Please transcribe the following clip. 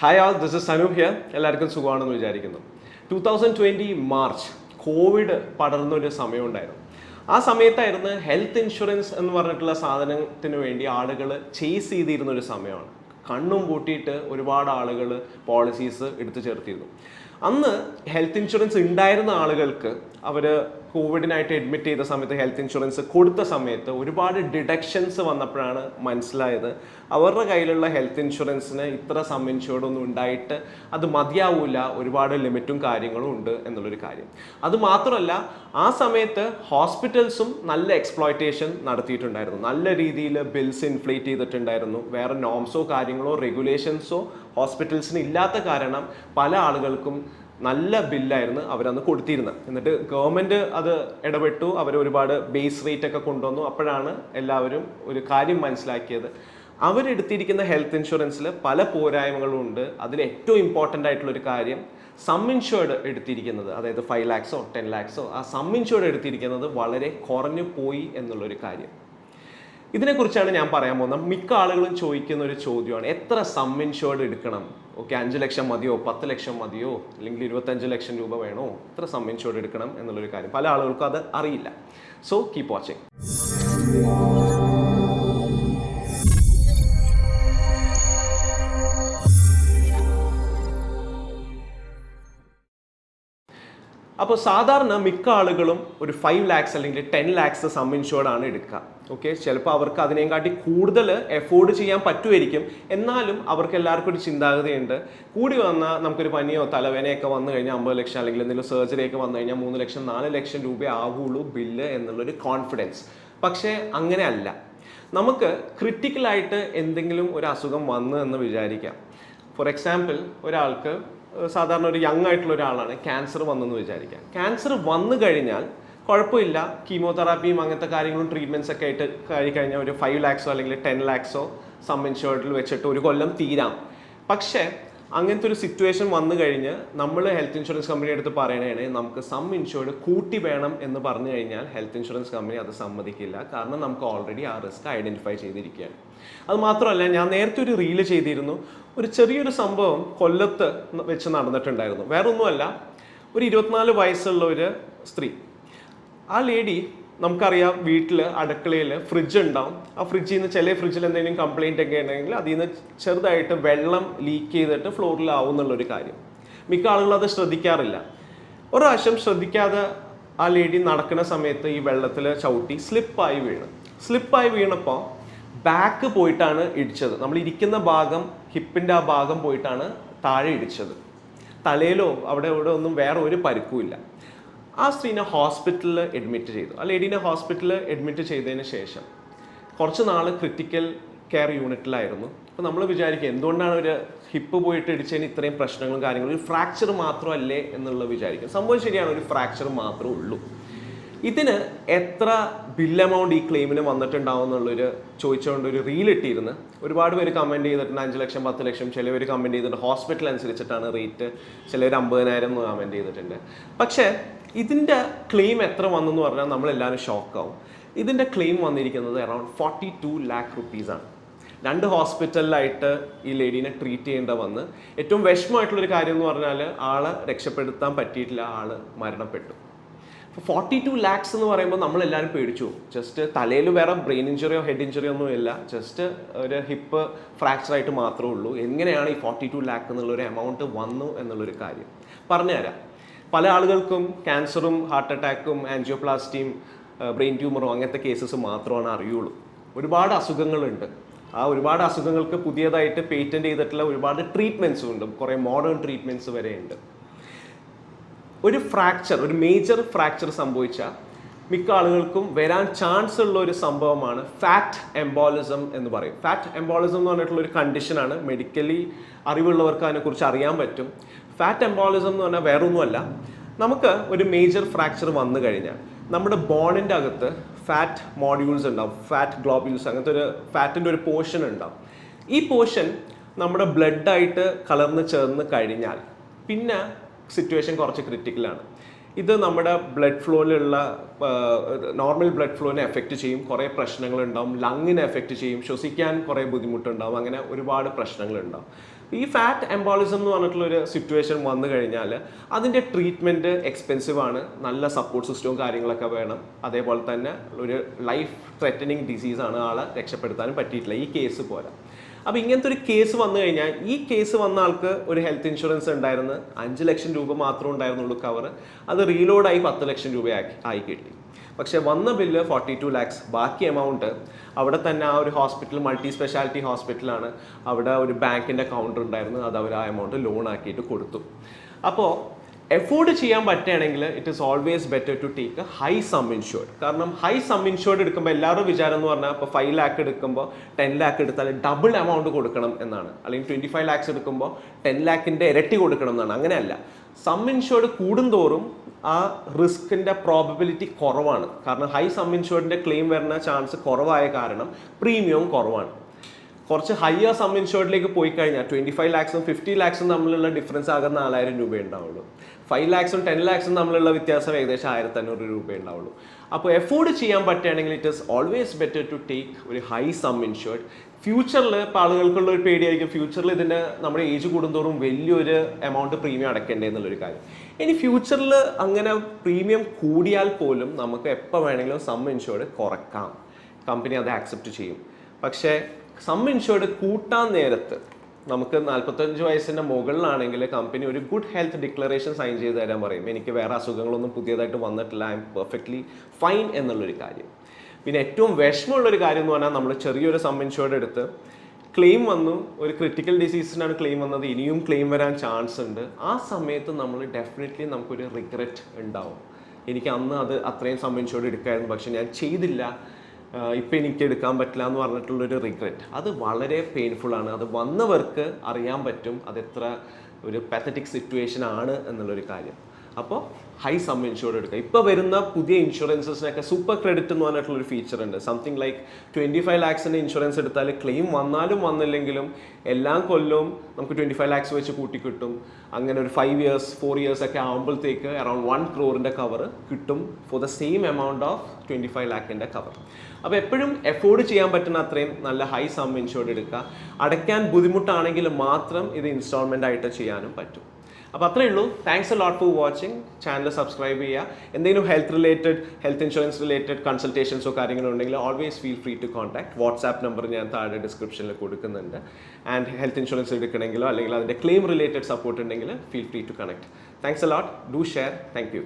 Hi all this is Sanu എല്ലാവർക്കും സുഖമാണെന്ന് വിചാരിക്കുന്നു. Two thousand twenty March covid പടർന്നൊരു സമയമുണ്ടായിരുന്നു. ആ സമയത്തായിരുന്നു ഹെൽത്ത് ഇൻഷുറൻസ് എന്ന് പറഞ്ഞിട്ടുള്ള സാധനത്തിന് വേണ്ടി ആളുകൾ ചേസ് ചെയ്തിരുന്ന ഒരു സമയമാണ്. കണ്ണും പൂട്ടിയിട്ട് ഒരുപാട് ആളുകൾ പോളിസീസ് എടുത്തു ചേർത്തിരുന്നു. അന്ന് ഹെൽത്ത് ഇൻഷുറൻസ് ഉണ്ടായിരുന്ന ആളുകൾക്ക് അവർ കോവിഡിനായിട്ട് അഡ്മിറ്റ് ചെയ്ത സമയത്ത് ഹെൽത്ത് ഇൻഷുറൻസ് കൊടുത്ത സമയത്ത് ഒരുപാട് ഡിഡക്ഷൻസ് വന്നപ്പോഴാണ് മനസ്സിലായത്. അവരുടെ കയ്യിലുള്ള ഹെൽത്ത് ഇൻഷുറൻസിന് ഇത്ര സം ഇൻഷുർഡൊന്നും ഉണ്ടായിട്ട് അത് മതിയാവൂല ഒരുപാട് ലിമിറ്റും കാര്യങ്ങളും ഉണ്ട് എന്നുള്ളൊരു കാര്യം. അത് മാത്രമല്ല ആ സമയത്ത് ഹോസ്പിറ്റൽസും നല്ല എക്സ്പ്ലോയിറ്റേഷൻ നടത്തിയിട്ടുണ്ടായിരുന്നു. നല്ല രീതിയിൽ ബിൽസ് ഇൻഫ്ലേറ്റ് ചെയ്തിട്ടുണ്ടായിരുന്നു. വേറെ നോംസോ കാര്യങ്ങളോ റെഗുലേഷൻസോ ഹോസ്പിറ്റൽസിന് ഇല്ലാത്ത കാരണം പല ആളുകൾക്കും നല്ല ബില്ലായിരുന്നു അവരന്ന് കൊടുത്തിരുന്നത്. എന്നിട്ട് ഗവൺമെന്റ് അത് ഇടപെട്ടു. അവർ ഒരുപാട് ബേസ് റേറ്റ് ഒക്കെ കൊണ്ടുവന്നു. അപ്പോഴാണ് എല്ലാവരും ഒരു കാര്യം മനസ്സിലാക്കിയത്. അവരെടുത്തിരിക്കുന്ന ഹെൽത്ത് ഇൻഷുറൻസിൽ പല പോരായ്മകളും ഉണ്ട്. അതിൽ ഏറ്റവും ഇമ്പോർട്ടന്റ് ആയിട്ടുള്ള ഒരു കാര്യം സം ഇൻഷുർഡ് എടുത്തിരിക്കുന്നത്. അതായത് ഫൈവ് ലാക്സോ ടെൻ ലാക്സോ ആ സം ഇൻഷുർഡ് എടുത്തിരിക്കുന്നത് വളരെ കുറഞ്ഞു പോയി എന്നുള്ളൊരു കാര്യം. ഇതിനെക്കുറിച്ചാണ് ഞാൻ പറയാൻ പോകുന്നത്. മിക്ക ആളുകളും ചോദിക്കുന്ന ഒരു ചോദ്യമാണ് എത്ര സം ഇൻഷുർഡ് എടുക്കണം? ഓക്കെ അഞ്ച് ലക്ഷം മതിയോ പത്ത് ലക്ഷം മതിയോ അല്ലെങ്കിൽ ഇരുപത്തഞ്ച് ലക്ഷം രൂപ വേണോ എത്ര സം ഇൻഷുർഡ് എടുക്കണം എന്നുള്ളൊരു കാര്യം പല ആളുകൾക്കും അത് അറിയില്ല. സോ കീപ് വാച്ചിങ് അപ്പോൾ സാധാരണ മിക്ക ആളുകളും ഒരു ഫൈവ് ലാക്സ് അല്ലെങ്കിൽ ടെൻ ലാക്സ് സം ഇൻഷുർഡ് ആണ് എടുക്കുക. ഓക്കെ ചിലപ്പോൾ അവർക്ക് അതിനെക്കാട്ടി കൂടുതൽ എഫോർഡ് ചെയ്യാൻ പറ്റുമായിരിക്കും. എന്നാലും അവർക്ക് എല്ലാവർക്കും ഒരു ചിന്താഗതിയുണ്ട്. കൂടി വന്നാൽ നമുക്കൊരു പനിയോ തലവേനയൊക്കെ വന്നു കഴിഞ്ഞാൽ അമ്പത് ലക്ഷം അല്ലെങ്കിൽ എന്തെങ്കിലും സർജറി ഒക്കെ വന്നു കഴിഞ്ഞാൽ മൂന്ന് ലക്ഷം നാല് ലക്ഷം രൂപ ആവുള്ളൂ ബില്ല് എന്നുള്ളൊരു കോൺഫിഡൻസ് പക്ഷേ അങ്ങനെ അല്ല നമുക്ക് ക്രിട്ടിക്കലായിട്ട് എന്തെങ്കിലും ഒരു അസുഖം വന്നു എന്ന് വിചാരിക്കാം. ഫോർ എക്സാമ്പിൾ ഒരാൾക്ക് സാധാരണ ഒരു യങ് ആയിട്ടുള്ള ഒരാളാണ്. ക്യാൻസർ വന്നെന്ന് വിചാരിക്കാം. ക്യാൻസർ വന്നു കഴിഞ്ഞാൽ കുഴപ്പമില്ല. കീമോതെറാപ്പിയും അങ്ങനത്തെ കാര്യങ്ങളും ട്രീറ്റ്മെന്റ്സ് ഒക്കെ ആയിട്ട് കഴി കഴിഞ്ഞാൽ ഒരു ഫൈവ് ലാക്സോ അല്ലെങ്കിൽ ടെൻ ലാക്സോ സം ഇൻഷുർഡിൽ വെച്ചിട്ട് ഒരു കൊല്ലം തീരാം. പക്ഷേ അങ്ങനത്തെ ഒരു സിറ്റുവേഷൻ വന്നു കഴിഞ്ഞ് നമ്മൾ ഹെൽത്ത് ഇൻഷുറൻസ് കമ്പനി എടുത്ത് പറയണേ നമുക്ക് സം ഇൻഷുർഡ് കൂട്ടി വേണം എന്ന് പറഞ്ഞു കഴിഞ്ഞാൽ ഹെൽത്ത് ഇൻഷുറൻസ് കമ്പനി അത് സമ്മതിക്കില്ല. കാരണം നമുക്ക് ഓൾറെഡി ആ റിസ്ക് ഐഡന്റിഫൈ ചെയ്തിരിക്കുകയാണ്. അത് മാത്രമല്ല ഞാൻ നേരത്തെ ഒരു റീൽ ചെയ്തിരുന്നു. ഒരു ചെറിയൊരു സംഭവം കൊല്ലത്ത് വെച്ച് നടന്നിട്ടുണ്ടായിരുന്നു. വേറൊന്നുമല്ല ഒരു ഇരുപത്തിനാല് വയസ്സുള്ള ഒരു സ്ത്രീ. ആ ലേഡി നമുക്കറിയാം വീട്ടിൽ അടുക്കളയിൽ ഫ്രിഡ്ജ് ഉണ്ടാവും. ആ ഫ്രിഡ്ജിൽ നിന്ന് ചില ഫ്രിഡ്ജിൽ എന്തെങ്കിലും കംപ്ലൈന്റ് ഒക്കെ ഉണ്ടെങ്കിൽ അതിൽ നിന്ന് ചെറുതായിട്ട് വെള്ളം ലീക്ക് ചെയ്തിട്ട് ഫ്ലോറിലാവും എന്നുള്ളൊരു കാര്യം. മിക്ക ആളുകളും അത് ശ്രദ്ധിക്കാറില്ല. ഒരു പ്രാവശ്യം ശ്രദ്ധിക്കാതെ ആ ലേഡി നടക്കുന്ന സമയത്ത് ഈ വെള്ളത്തിൽ ചവിട്ടി സ്ലിപ്പായി വീണ്. സ്ലിപ്പായി വീണപ്പോൾ ബാക്ക് പോയിട്ടാണ് ഇടിച്ചത്. നമ്മൾ ഇരിക്കുന്ന ഭാഗം ഹിപ്പിന്റെ ആ ഭാഗം പോയിട്ടാണ് താഴെ ഇടിച്ചത്. തലയിലോ അവിടെ ഇവിടെ ഒന്നും വേറെ ഒരു പരിക്കുമില്ല ആ സ്ത്രീനെ ഹോസ്പിറ്റലിൽ അഡ്മിറ്റ് ചെയ്തു. ആ ലേഡീനെ ഹോസ്പിറ്റലിൽ അഡ്മിറ്റ് ചെയ്തതിന് ശേഷം കുറച്ച് നാൾ ക്രിട്ടിക്കൽ കെയർ യൂണിറ്റിലായിരുന്നു അപ്പോൾ നമ്മൾ വിചാരിക്കുക എന്തുകൊണ്ടാണ് ഒരു ഹിപ്പ് പോയിട്ട് ഇടിച്ചതിന് ഇത്രയും പ്രശ്നങ്ങളും കാര്യങ്ങളും? ഒരു ഫ്രാക്ചർ മാത്രമല്ലേ എന്നുള്ളത് വിചാരിക്കും. സംഭവം ശരിയാണ് ഒരു ഫ്രാക്ചർ മാത്രമേ ഉള്ളൂ. ഇതിന് എത്ര ബിൽ എമൗണ്ട് ഈ ക്ലെയിമിന് വന്നിട്ടുണ്ടാവും എന്നുള്ളൊരു ചോദിച്ചുകൊണ്ട് ഒരു റീൽ ഇട്ടിരുന്ന്. ഒരുപാട് പേര് കമന്റ് ചെയ്തിട്ടുണ്ട് അഞ്ച് ലക്ഷം പത്ത് ലക്ഷം. ചിലവർ കമന്റ് ചെയ്തിട്ടുണ്ട് ഹോസ്പിറ്റൽ അനുസരിച്ചിട്ടാണ് റേറ്റ് ചിലവർ അമ്പതിനായിരം എന്ന് കമന്റ് ചെയ്തിട്ടുണ്ട്. പക്ഷേ ഇതിന്റെ ക്ലെയിം എത്ര വന്നെന്ന് പറഞ്ഞാൽ നമ്മളെല്ലാവരും ഷോക്കാവും ഇതിന്റെ ക്ലെയിം വന്നിരിക്കുന്നത് അറൗണ്ട് ഫോർട്ടി ടു ലാക്ക് റുപ്പീസാണ് രണ്ട് ഹോസ്പിറ്റലിലായിട്ട് ഈ ലേഡീനെ ട്രീറ്റ് ചെയ്യേണ്ട വന്ന്. ഏറ്റവും വിഷമമായിട്ടുള്ളൊരു കാര്യം എന്ന് പറഞ്ഞാൽ ആളെ രക്ഷപ്പെടുത്താൻ പറ്റിയിട്ടില്ല ആൾ മരണപ്പെട്ടു. അപ്പോൾ ഫോർട്ടി ടു ലാക്സ് എന്ന് പറയുമ്പോൾ നമ്മളെല്ലാവരും പേടിച്ചു. ജസ്റ്റ് തലയിൽ വേറെ ബ്രെയിൻ ഇഞ്ചറിയോ ഹെഡ് ഇഞ്ചറിയോ ഒന്നും ഇല്ല. ജസ്റ്റ് ഒരു ഹിപ്പ് ഫ്രാക്ചർ ആയിട്ട് മാത്രമേ ഉള്ളൂ. എങ്ങനെയാണ് ഈ ഫോർട്ടി ടു ലാക്ക് എന്നുള്ളൊരു എമൗണ്ട് വന്നു എന്നുള്ളൊരു കാര്യം. പറഞ്ഞുതരാം. പല ആളുകൾക്കും ക്യാൻസറും ഹാർട്ട് അറ്റാക്കും ആൻജിയോപ്ലാസ്റ്റിയും ബ്രെയിൻ ട്യൂമറും അങ്ങനത്തെ കേസസ് മാത്രമാണ് അറിയുള്ളൂ. ഒരുപാട് അസുഖങ്ങളുണ്ട്. ആ ഒരുപാട് അസുഖങ്ങൾക്ക് പുതിയതായിട്ട് പേറ്റന്റ് ചെയ്തിട്ടുള്ള ഒരുപാട് ട്രീറ്റ്മെന്റ്സും ഉണ്ട്. കുറേ മോഡേൺ ട്രീറ്റ്മെന്റ്സ് വരെ ഉണ്ട്. ഒരു ഫ്രാക്ചർ ഒരു മേജർ ഫ്രാക്ചർ സംഭവിച്ച മിക്ക ആളുകൾക്കും വരാൻ ചാൻസ് ഉള്ള ഒരു സംഭവമാണ് ഫാറ്റ് എംബോളിസം എന്ന് പറയും. ഫാറ്റ് എംബോളിസം എന്ന് പറഞ്ഞിട്ടുള്ള ഒരു കണ്ടീഷനാണ് മെഡിക്കലി അറിവുള്ളവർക്ക് അതിനെക്കുറിച്ച് അറിയാൻ പറ്റും. ഫാറ്റ് എംബോളിസം എന്ന് പറഞ്ഞാൽ വേറൊന്നുമല്ല. നമുക്ക് ഒരു മേജർ ഫ്രാക്ചർ വന്നു കഴിഞ്ഞാൽ നമ്മുടെ ബോണിന്റെ അകത്ത് ഫാറ്റ് മോഡ്യൂൾസ് ഉണ്ടാവും. ഫാറ്റ് ഗ്ലോബ്യൂൾസ് അങ്ങനത്തെ ഒരു ഫാറ്റിന്റെ ഒരു പോർഷൻ ഉണ്ടാവും. ഈ പോർഷൻ നമ്മുടെ ബ്ലഡായിട്ട് കലർന്ന് ചേർന്ന് കഴിഞ്ഞാൽ പിന്നെ സിറ്റുവേഷൻ കുറച്ച് ക്രിട്ടിക്കലാണ് ഇത് നമ്മുടെ ബ്ലഡ് ഫ്ലോയിലുള്ള നോർമൽ ബ്ലഡ് ഫ്ലോനെ എഫക്റ്റ് ചെയ്യും. കുറേ പ്രശ്നങ്ങളുണ്ടാവും. ലങ്ങിനെ എഫക്റ്റ് ചെയ്യും. ശ്വസിക്കാൻ കുറേ ബുദ്ധിമുട്ടുണ്ടാവും. അങ്ങനെ ഒരുപാട് പ്രശ്നങ്ങളുണ്ടാവും. ഈ ഫാറ്റ് എംബോളിസം എന്ന് പറഞ്ഞിട്ടുള്ള ഒരു സിറ്റുവേഷൻ വന്നു കഴിഞ്ഞാൽ അതിന്റെ ട്രീറ്റ്മെന്റ് എക്സ്പെൻസീവ് ആണ്. നല്ല സപ്പോർട്ട് സിസ്റ്റവും കാര്യങ്ങളൊക്കെ വേണം. അതേപോലെ തന്നെ ഒരു ലൈഫ് ത്രെറ്റനിങ് ഡിസീസാണ് ആളെ രക്ഷപ്പെടുത്താനും പറ്റിയിട്ടില്ല. ഈ കേസ് പോലെ അപ്പോൾ ഇങ്ങനത്തെ ഒരു കേസ് വന്നു കഴിഞ്ഞാൽ ഈ കേസ് വന്ന ആൾക്ക് ഒരു ഹെൽത്ത് ഇൻഷുറൻസ് ഉണ്ടായിരുന്നു. അഞ്ച് ലക്ഷം രൂപ മാത്രമേ ഉണ്ടായിരുന്നുള്ളൂ കവർ അത് റീലോഡായി പത്ത് ലക്ഷം രൂപയാക്കി ആയി കിട്ടി. പക്ഷേ വന്ന ബില്ല് ഫോർട്ടി ടു ലാക്സ് ബാക്കി എമൗണ്ട് അവിടെ തന്നെ ആ ഒരു ഹോസ്പിറ്റൽ മൾട്ടി സ്പെഷ്യാലിറ്റി ഹോസ്പിറ്റലാണ് അവിടെ ഒരു ബാങ്കിന്റെ കൗണ്ടർ ഉണ്ടായിരുന്നു. അത് അവർ ആ എമൗണ്ട് ലോൺ ആക്കിയിട്ട് കൊടുത്തു. അപ്പോൾ എഫോർഡ് ചെയ്യാൻ പറ്റുകയാണെങ്കിൽ it is always better to take high sum insured കാരണം ഹൈ സം ഇൻഷുർഡ് എടുക്കുമ്പോൾ എല്ലാവരും വിചാരം എന്ന് പറഞ്ഞാൽ ഇപ്പോൾ ഫൈവ് ലാക്ക് എടുക്കുമ്പോൾ ടെൻ ലാക്ക് എടുത്താൽ ഡബിൾ എമൗണ്ട് കൊടുക്കണം എന്നാണ്. അല്ലെങ്കിൽ ട്വന്റി ഫൈവ് ലാക്സ് എടുക്കുമ്പോൾ ടെൻ ലാക്കിന്റെ ഇരട്ടി കൊടുക്കണം എന്നാണ്. അങ്ങനെയല്ല. സം ഇൻഷുർഡ് കൂടുന്തോറും ആ റിസ്കിന്റെ പ്രോബബിലിറ്റി കുറവാണ്. കാരണം ഹൈ സം ഇൻഷുർഡിന്റെ ക്ലെയിം വരുന്ന ചാൻസ് കുറവായ കാരണം പ്രീമിയവും കുറവാണ്. കുറച്ച് ഹയർ സം ഇൻഷുർഡിലേക്ക് പോയി കഴിഞ്ഞാൽ ട്വന്റി ഫൈവ് ലാക്സും ഫിഫ്റ്റി ലാക്സും തമ്മിലുള്ള ഡിഫറൻസ് ആകെ നാലായിരം രൂപ ഉണ്ടാവുള്ളൂ. ഫൈവ് ലാക്സും ടെൻ ലാക്സും തമ്മിലുള്ള വ്യത്യാസം ഏകദേശം ആയിരത്തി അഞ്ഞൂറ് രൂപ ഉണ്ടാവുള്ളൂ. അപ്പോൾ എഫോർഡ് ചെയ്യാൻ പറ്റുകയാണെങ്കിൽ it is always better to take ഒരു ഹൈ സം ഇൻഷുർഡ് ഫ്യൂച്ചറിൽ ഇപ്പോൾ ആളുകൾക്കുള്ള ഒരു പേടിയായിരിക്കും. ഫ്യൂച്ചറിൽ ഇതിന്റെ നമ്മുടെ ഏജ് കൂടുന്തോറും വലിയൊരു എമൗണ്ട് പ്രീമിയം അടയ്ക്കേണ്ടത് എന്നുള്ളൊരു കാര്യം. ഇനി ഫ്യൂച്ചറിൽ അങ്ങനെ പ്രീമിയം കൂടിയാൽ പോലും നമുക്ക് എപ്പോൾ വേണമെങ്കിലും സം ഇൻഷുർഡ് കുറക്കാം. കമ്പനി അത് ആക്സെപ്റ്റ് ചെയ്യും. പക്ഷേ സം ഇൻഷുർഡ് കൂട്ടാൻ നേരത്ത് നമുക്ക് നാൽപ്പത്തഞ്ച് വയസ്സിന്റെ മുകളിലാണെങ്കിൽ കമ്പനി ഒരു ഗുഡ് ഹെൽത്ത് ഡിക്ലറേഷൻ സൈൻ ചെയ്ത് തരാൻ പറയും. എനിക്ക് വേറെ അസുഖങ്ങളൊന്നും പുതിയതായിട്ട് വന്നിട്ടില്ല. ഐ എം പെർഫെക്റ്റ്ലി ഫൈൻ എന്നുള്ളൊരു കാര്യം. പിന്നെ ഏറ്റവും വിഷമമുള്ളൊരു കാര്യം എന്ന് പറഞ്ഞാൽ നമ്മൾ ചെറിയൊരു സം ഇൻഷുർഡ് എടുത്ത് ക്ലെയിം വന്നു. ഒരു ക്രിട്ടിക്കൽ ഡിസീസിനാണ് ക്ലെയിം വന്നത്. ഇനിയും ക്ലെയിം വരാൻ ചാൻസ് ഉണ്ട്. ആ സമയത്ത് നമ്മൾ ഡെഫിനറ്റ്ലി നമുക്കൊരു റിഗ്രറ്റ് ഉണ്ടാവും. എനിക്ക് അന്ന് അത് അത്രയും സം എടുക്കായിരുന്നു. പക്ഷെ ഞാൻ ചെയ്തില്ല. ഇപ്പം എനിക്ക് എടുക്കാൻ പറ്റില്ല എന്ന് പറഞ്ഞിട്ടുള്ളൊരു റിഗ്രറ്റ് അത് വളരെ പെയിൻഫുൾ ആണ്. അത് വന്നവർക്ക് അറിയാൻ പറ്റും അതെത്ര ഒരു പാത്തറ്റിക് സിറ്റുവേഷൻ ആണ് എന്നുള്ളൊരു കാര്യം. അപ്പോൾ ഹൈ സം ഇൻഷുർഡ് എടുക്കുക ഇപ്പോൾ വരുന്ന പുതിയ ഇൻഷുറൻസസിനൊക്കെ സൂപ്പർ ക്രെഡിറ്റ് എന്ന് പറഞ്ഞിട്ടുള്ളൊരു ഫീച്ചർ ഉണ്ട്. സംതിങ് ലൈക്ക് ട്വന്റി ഫൈവ് ലാക്സിന്റെ ഇൻഷുറൻസ് എടുത്താൽ ക്ലെയിം വന്നാലും വന്നില്ലെങ്കിലും എല്ലാ കൊല്ലവും നമുക്ക് ട്വന്റി ഫൈവ് ലാക്സ് വെച്ച് കൂട്ടിക്കിട്ടും. അങ്ങനെ ഒരു ഫൈവ് ഇയേഴ്സ് ഫോർ ഇയേഴ്സ് ഒക്കെ ആകുമ്പോഴത്തേക്ക് അറൌണ്ട് വൺ ക്രോറിന്റെ കവർ കിട്ടും for the same amount of twenty five ലാക്കിന്റെ cover അപ്പോൾ എപ്പോഴും എഫോർഡ് ചെയ്യാൻ പറ്റുന്ന അത്രയും നല്ല ഹൈ സം ഇൻഷുർഡ് എടുക്കുക. അടയ്ക്കാൻ ബുദ്ധിമുട്ടാണെങ്കിൽ മാത്രം ഇത് ഇൻസ്റ്റാൾമെന്റ് ആയിട്ട് ചെയ്യാനും പറ്റും. അപ്പോൾ അത്രേ ഉള്ളൂ. Thanks a lot for watching channel subscribe ചെയ്യുക. എന്തെങ്കിലും health related health insurance related കൺസൾട്ടേഷൻസോ കാര്യങ്ങളോ ഉണ്ടെങ്കിൽ always feel free to contact WhatsApp number ഞാൻ താഴെ ഡിസ്ക്രിപ്ഷനിൽ കൊടുക്കുന്നുണ്ട്. ആൻഡ് ഹെൽത്ത് ഇൻഷുറൻസ് എടുക്കണമെങ്കിലോ അല്ലെങ്കിൽ അതിന്റെ ക്ലെയിം റിലേറ്റഡ് സപ്പോർട്ട് ഉണ്ടെങ്കിൽ feel free to connect thanks a lot do share thank you